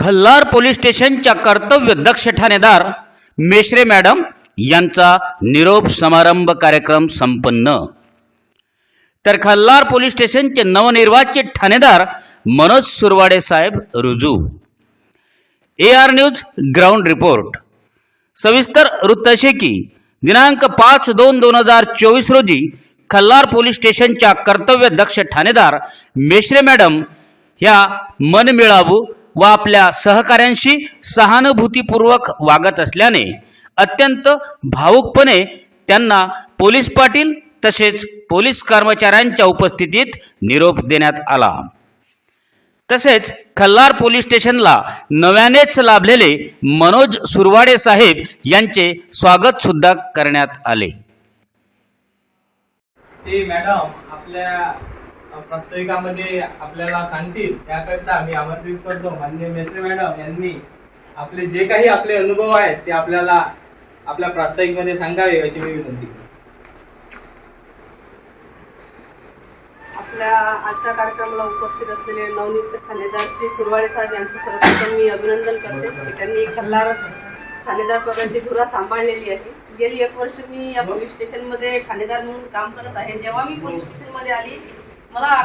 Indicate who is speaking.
Speaker 1: Khallar police स्टेशनच्या कर्तव्य दक्ष ठाणेदार मेश्रे madam यांचा निरोप समारंभ कार्यक्रम संपन्न. तर खल्लार पोलीस स्टेशनचे नवनिर्वाचित ठाणेदार मनोज सुरवाडे साहेब रुजू. A R news ground report. सविस्तर वृत्त असे की दिनांक पाच दोन दोन हजार चोवीस रोजी खल्लार पोलीस स्टेशनच्या कर्तव्य दक्ष ठाणेदार मेश्रे मॅडम ह्या मनमिळावू व आपल्या सहकाऱ्यांशी सहानुभूतीपूर्वक वागत असल्याने अत्यंत भावुकपणे त्यांना पोलीस पाटील तसेच पोलीस कर्मचाऱ्यांच्या उपस्थितीत निरोप देण्यात आला. तसेच खल्लार पोलीस स्टेशनला नव्यानेच लाभलेले मनोज सुरवाडे साहेब यांचे स्वागत सुद्धा करण्यात आले.
Speaker 2: ते मॅडम आपल्या प्रस्तविकामध्ये आपल्याला सांगतील त्याकरता आम्ही आमंत्रित करतो मान्य मेसरे मॅडम यांनी आपले जे काही आपले अनुभव आहेत ते आपल्याला आपल्या प्रास्ताविकमध्ये सांगावे अशी मी विनंती
Speaker 3: आपल्या आजच्या कार्यक्रमाला उपस्थित असलेले नवनियुक्त ठाणेदार श्री सुरवाडे साहेब यांचं सर्वप्रथम मी अभिनंदन करते. की त्यांनी खल्लार ठाणेदार पदाची धुरा सांभाळलेली आहे. गेली एक वर्ष मी या पोलीस स्टेशनमध्ये ठाणेदार म्हणून काम करत आहे. जेव्हा मी पोलीस स्टेशनमध्ये आली 怎么了。